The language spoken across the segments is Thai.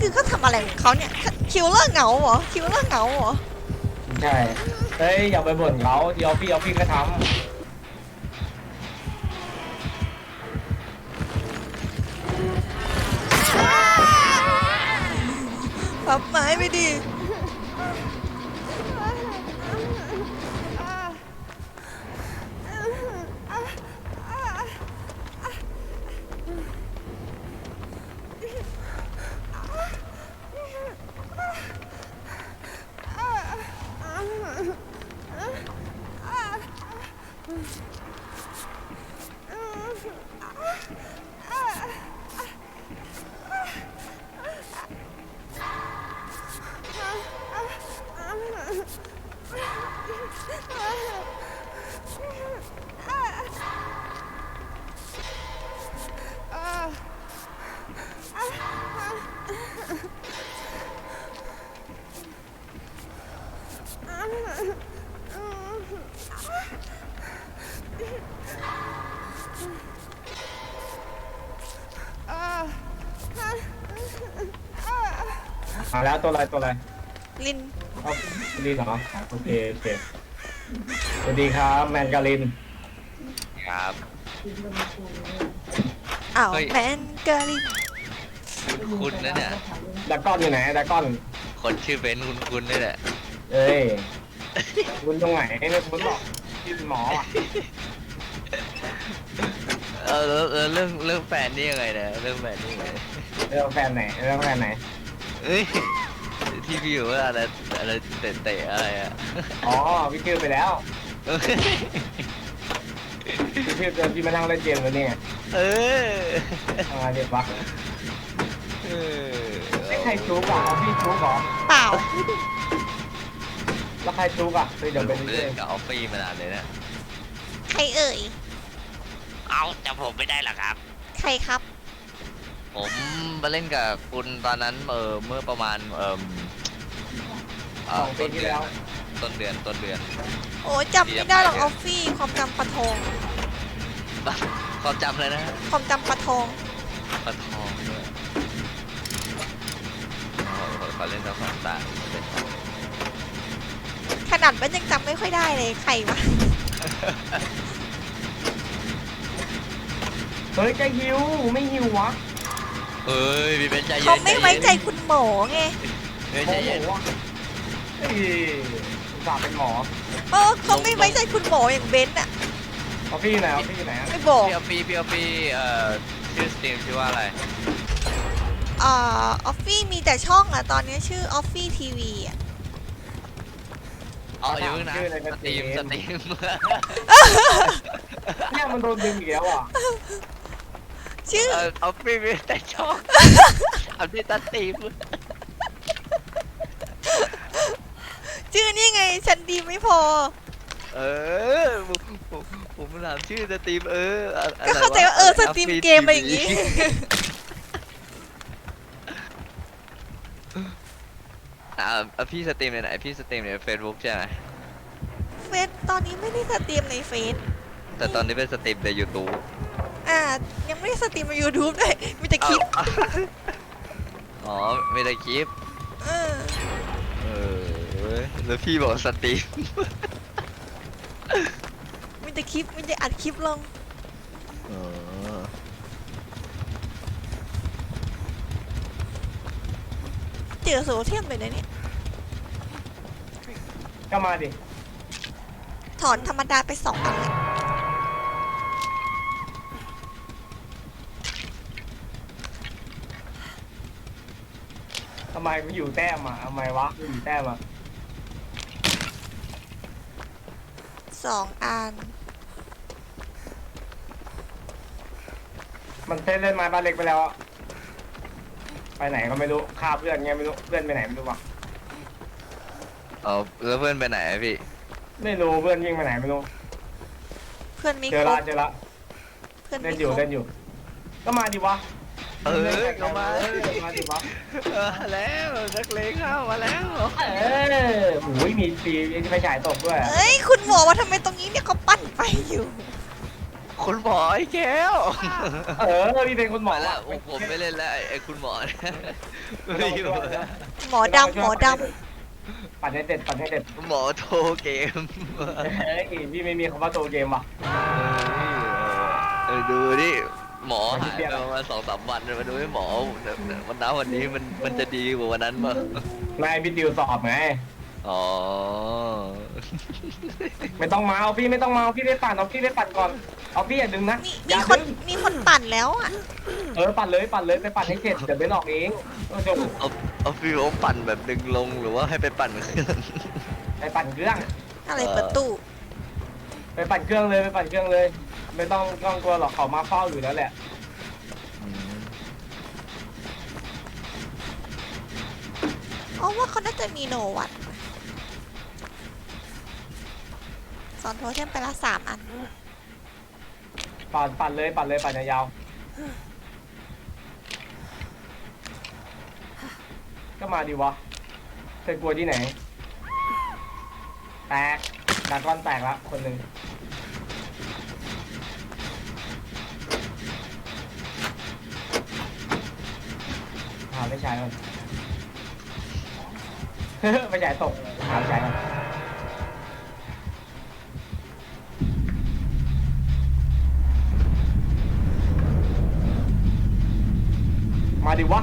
คือเขาทำอะไรของเขาเนี่ย คิวเลอร์เหงาเหรอ คิวเลอร์เหงาเหรอ ใช่ เฮ้ย อย่าไปบ่นเขาเดี๋ยวพี่เอาพี่ก็ทปรับไม้ไปดิ มาแล้วตัวอะไรตัวอะไรลิน เอาลินเหรอโอเคโอเคสวัสดีครับแมนการิน ครับ อ้าวเฮ้ย แมนเกอรินคุณคุณนะเนี่ย ดากอนอยู่ไหนดากอน คนชื่อเบนซ์คุณคุณนี่แหละ เอ้ย คุณตรงไหนเนี่ยคุณบอกที่เป็นหมออะเออแล้วแล้วเรื่องเรื่องแฟนนี่ยังไงเนี่ยเรื่องแฟนนี่ยังไงเรื่องแฟนไหนเรื่องแฟนไหน เอ้ยที่พี่อยู่ว่าอะไร อะไรเตะๆอะไรอะ อ๋อพี่ชื่อไปแล้วพี่ชื่อเดินพี่มานั่งเล่นเกมแล้วเนี่ยเออทำงานเด็กวะเออไม่ใครจูบอะเอาพี่จูบเหรอเปล่าแล้วใครจูบอะเฮ้ยเดี๋ยวผไปมเรื่เล่อยนกับออฟฟี่มานานเลยนะใครเอ่ย เอาจำผมไม่ได้หรอครับ ใครครับ ผมมาเล่นกับคุณตอนนั้นเออเมื่อประมาณเออ สองปีที่แล้ว ต้นเดือนต้นเดือน โอ้จำไม่ได้หรอกออฟฟี่ความจำปะทองเขาจำเลยนะความจำปะทองปลาทองด้วยโอ้โหเขาเล่นทั้งสองตาเลยขนาดมันยังจำไม่ค่อยได้เลยใครวะเฮ้ยจะหิวไม่หิววะเฮ้ยพี่เป็นใจเย็นเขาไม่ไว้ใจคุณหมอไงเฮ้ยโมใจโหเย็นวะ เฮ้ยอุตส่าห์เป็นหมอเออเขาไม่ไว้ใจคุณหมออย่างเบนซ์อะเอาพี่อยู่ไหนเอาพี่อยู่ไหนอะไม่บอกพี่เอาปีพี่เอาปีเอ่อชื่อสตรีมชื่อว่าอะไรอ่าออฟฟี่มีแต่ช่องอะตอนนี้ชื่อออฟฟี่ทีวีอะอ๋ออย่าเพิ่งนะสตรีมสตรีมเนี่ยมันโดนดึงอีกแล้วอะชื่อเออเอาปีมีแต่ช่องเอาที่สตรีม ชื่อนี่ไง ฉันดีไม่พอ เออผมผมผมถามชื่อสตรีมเอออะะก็ไรเข้าใจว่าเออสตรีม Happy เกมอะไรอย่างงี้ TV อ่าอะพี่สตรีมในไหนพี่สตรีมในเฟซบุ๊กใช่ไหมเฟซตอนนี้ไม่ได้สตรีมในเฟซแต่ตอนนี้เป็นสตรีมในยูทูบอ่า ยังไม่ได้สตรีมใน YouTube ด้วยมีแต่คลิป อ๋อไม่ได้คลิป เออ เออเว้ยแล้วพี่บอกสตรีม มีแต่คลิปมีแต่อัดคลิปลง อ๋อเจอโซเทียมไปนะเนี่ย ก็มาดิ ถอนธรรมดาไปสองอันละทำไมกูอยู่แต้มอะทำไมวะกูอยู่แต้มอะ สองอัน มันเล่นเล่นไม้บ้านเล็กไปแล้วอะไปไหนก็ไม่รู้ฆ่าเพื่อนไงไม่รู้เพื่อนไปไหนไม่รู้วะเอาแล้วเพื่อนไปไหนอะพี่ ไม่รู้เพื่อนวิ่งไปไหนไม่รู้เพื่อนมีเจคอรละบเจอละ เพื่อนเล่นมีอยู่ครบเล่นอยู่ ก็มาดิวะ เออก็มาเออมาดิวะเออแล้วนักเลงเข้ามาแล้วเออโอ้ยมีฟีไฟฉายตกด้วยอะเอ้ยคุณหมอว่าทำไมตรงนี้เนี่ยเขาปั้นไปอยู่ คุณหมอไอ้แก้วเออพี่เป็นคุณหมอมาแล้วว่ะผมไม่เล่นแล้วไอ้ไอ้คุณหมอเนี่ยไม่ไม่ต้องอยู่ช่วยนะหมอดำหมอดปัดให้เด็ดปัดให้เด็ดหมอโทรเกมเฮ้ยพี่ไม่มีคำว่าโตเกมว่ะเออดูดิ หมอไม่หายเปรี้ไปยวประมาณสองสามวันมาดูให้หมอวันน้าวันนี้มันมันจะดีกว่าวันนั้นป่ะนายพี่ติวสอบไง อ๋อ ไม่ต้องมาเอาพี่ไม่ต้องมาเอาพี่ไปปั่นเอาพี่ไปปั่นก่อน เอาพี่อย่าดึงนะำมีอมีย่าคนดึงมีคนปั่นแล้วอะเออปั่นเลยปั่นเลยไปปั่นให้เสร็จเดี๋ยวเบนออกเองโอ้โหเอาเอาฟิวปั่นแบบดึงลงหรือว่าให้ไปปั่นเครื่อง ไปปั่นเครื่อง อะไรเออ ประตูไปปั่นเครื่องเลยไปปั่นเครื่องเลย ไม่ต้องต้องกลัวหรอกเขามาเฝ้าอยู่แล้วแหละอ๋อว่าเขาน่าจะมีโนวัตสอนโทเทมไปละสามอัน ปั่นปั่นเลยปั่นเลยปั่นยาวๆก็มาดีวะเธอกลัวที่ไหน แตกดากอนแตกละคนหนึ่ง หาไม่ใช่ก่อนไม่ใช่ตกหาไม่ใช่ก่อนมาดิวะ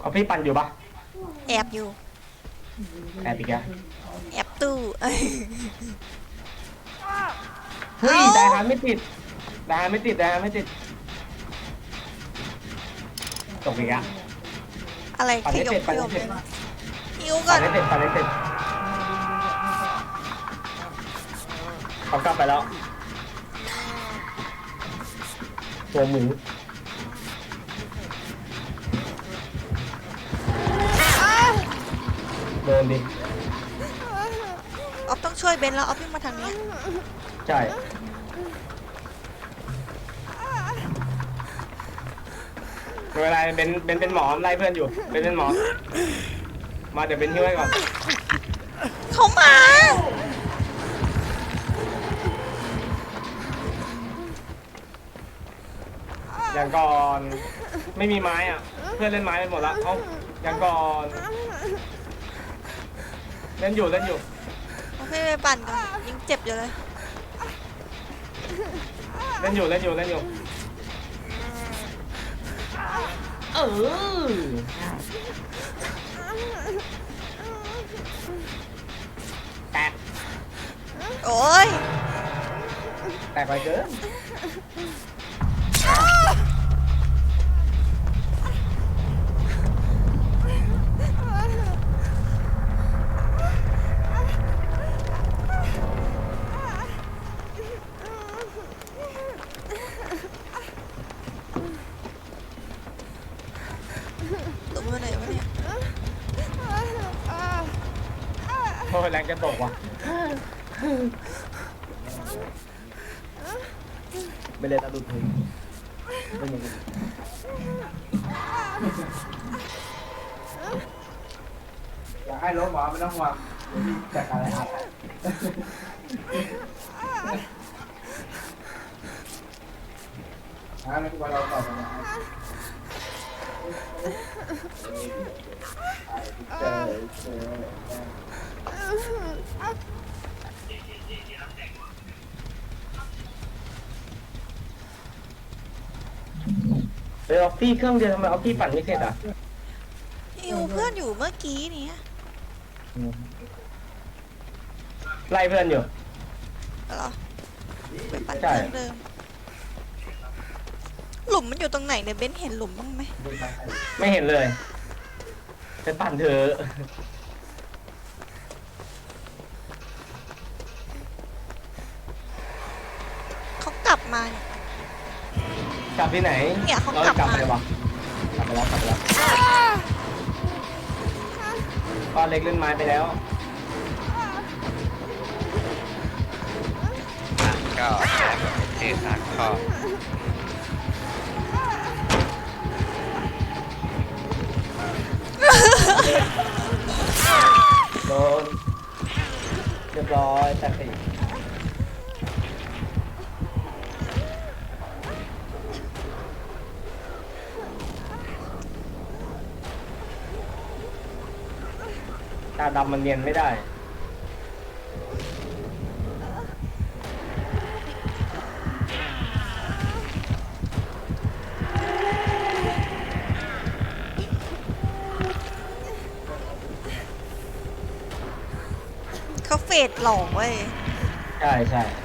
เอาพี่ปั่นอยู่ปะแอบอยู่ แอบอีกแล้วแอบตู้เอ้ยเฮ้ยเอ้าไดฮาร์ดไม่ติดไดฮาร์ดไม่ติดไดฮาร์ดไม่ติดตกอีกแล้วอะไรปั่นขให้ยเสร็มจขปั่นยให้มเสร็จหิวก่ปั่อนนให้เสร็จปั่นให้เสร็จเขากลับไปแล้ว ตัวหมูโดนดิ ออฟต้องช่วยเบนแล้วออฟวิ่งมาทางเนี้ยใช่ ไม่เป็นไรเป็นเป็นเป็นหมอไล่เพื่อนอยู่เป็นเป็นหมอ มาเดี๋ยวเป็นช่วยก่อนเขามา อย่างก่อนไม่มีไม้อะ เพื่อนเล่นไม้ไปหมดแล้วเอ้าอย่างก่อนเล่นอยู่เล่นอยู่เอาพี่ไปปั่นก่อนยังเจ็บอยู่เลย เล่นอยู่เล่นอยู่เล่นอยู่ เออแตก โอ้ย แตกไปเกิน หลุมไปไหนวะเนี่ย โอ้ยแรงจะตกว่ะ ไม่เล่นแล้วดูเพลงไม่มีอยากให้รถหมอไม่ต้องห่วงเดี๋ยวพี่จัดการอะไรอ่าไม่ทุกวันเราต่อกันนะเจอเจอ เออออฟฟี่เครื่องเดียวทำไมออฟฟี่ปั่นไม่เสร็จอะหิวเพื่อนอยู่เมื่อกี้นี้ไล่เพื่อนอยู่ เหรอไปปั่นเคใช่รื่องเดิม หลุมมันอยู่ตรงไหนเนี่ยเบนเห็นหลุมบ้างไหมไม่เห็นเลยไปปั่นเถอะ ที่ไหนเนี่ยเขาอกลับกลับมาไปวะกลับไปแล้วกลับไปแล้วก้อนเล็กเล่นไม้ไปแล้วก็เทสาข้อโดนอยแต่สี่าดำมันเนียนไม่ได้ เขาเฟดหลอกเว้ย ใช่ใช่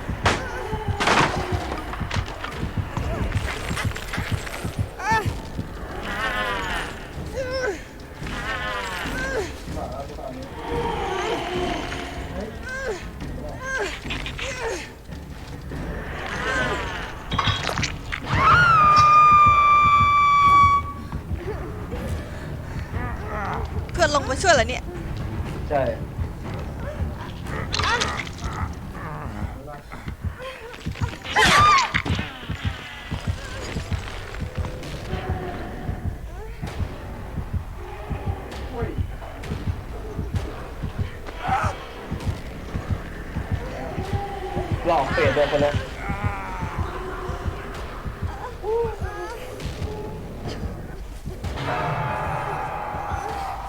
ใช่หลอกเปรตเลยคนนี้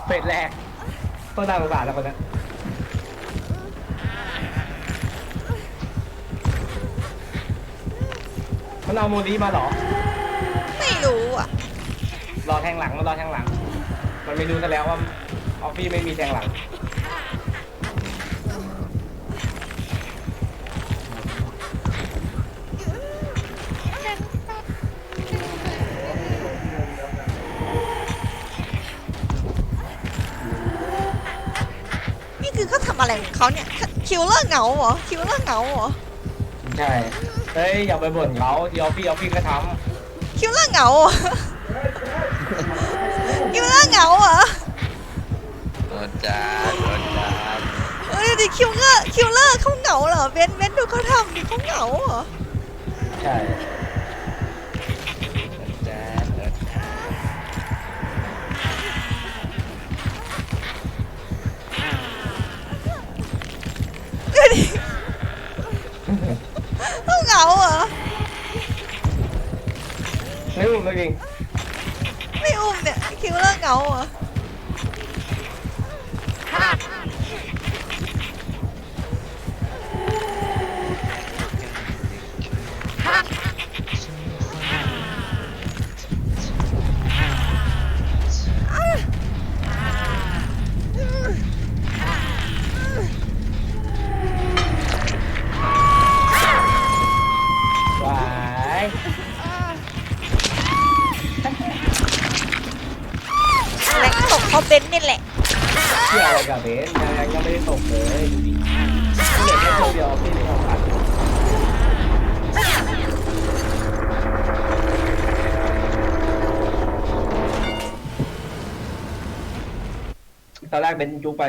เปรตแรก ต้องน่าสงสารแล้วคนนี้มันเอาโมลีมาเหรอ ไม่รู้อะ รอแทงหลังมันรอแทงหลัง มันไม่รู้ซะแล้วว่าออฟฟี่ไม่มีแทงหลัง อเขาทำอะไรของเขาเนี่ย คิวเลอร์เหงาเหรอ คิวเลอร์เหงาเหรอ ใช่ เฮ้ยอย่าไปบ่นเขาที่ออฟฟี่ออฟฟี่ก็ทคิวเลอร์เหงาเหรอ คิวเลอร์เหงาเหรอโดนจ้าโดนจ้าเอ้ยดิคิวเลอร์คิวเลอร์เขาเหงาเหรอเบนเบนดูเขาทำดิเขาเหงาเหรอำใช่ เขาเหงาเหรอ ไม่รู้ไม่จริงไม่อุ้มเนี่ยคิวเลอร์เหงาเหรอ กเขาเบนนี่แหละเกี่ยวอะไรกับเบนยังยังไม่ได้ตกเลยดูดิเหลือแค่ตัวเดียวออฟฟี่ไม่ทำผ่านตอนแรกเป็นจุกไป